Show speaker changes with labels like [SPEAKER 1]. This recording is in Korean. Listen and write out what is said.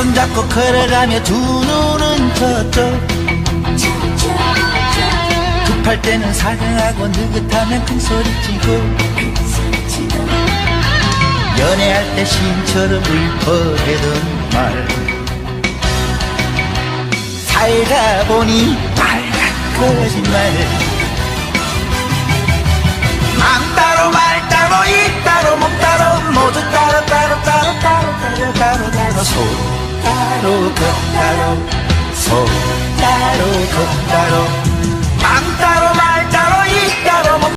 [SPEAKER 1] 손잡고 걸어가며 두 눈은 저쪽 급할 때는 사정하고 느긋하면 큰 소리치고 연애할 때 신처럼 읊어대던 말. 살다 보니 빨간 거짓말. 맘 따로 말 따로 입 따로 목 따로 모두 따로 따로 따로 따로 따로 따로 따로 소 따로 것 따로 소 따로 것 따로 맘 따로 말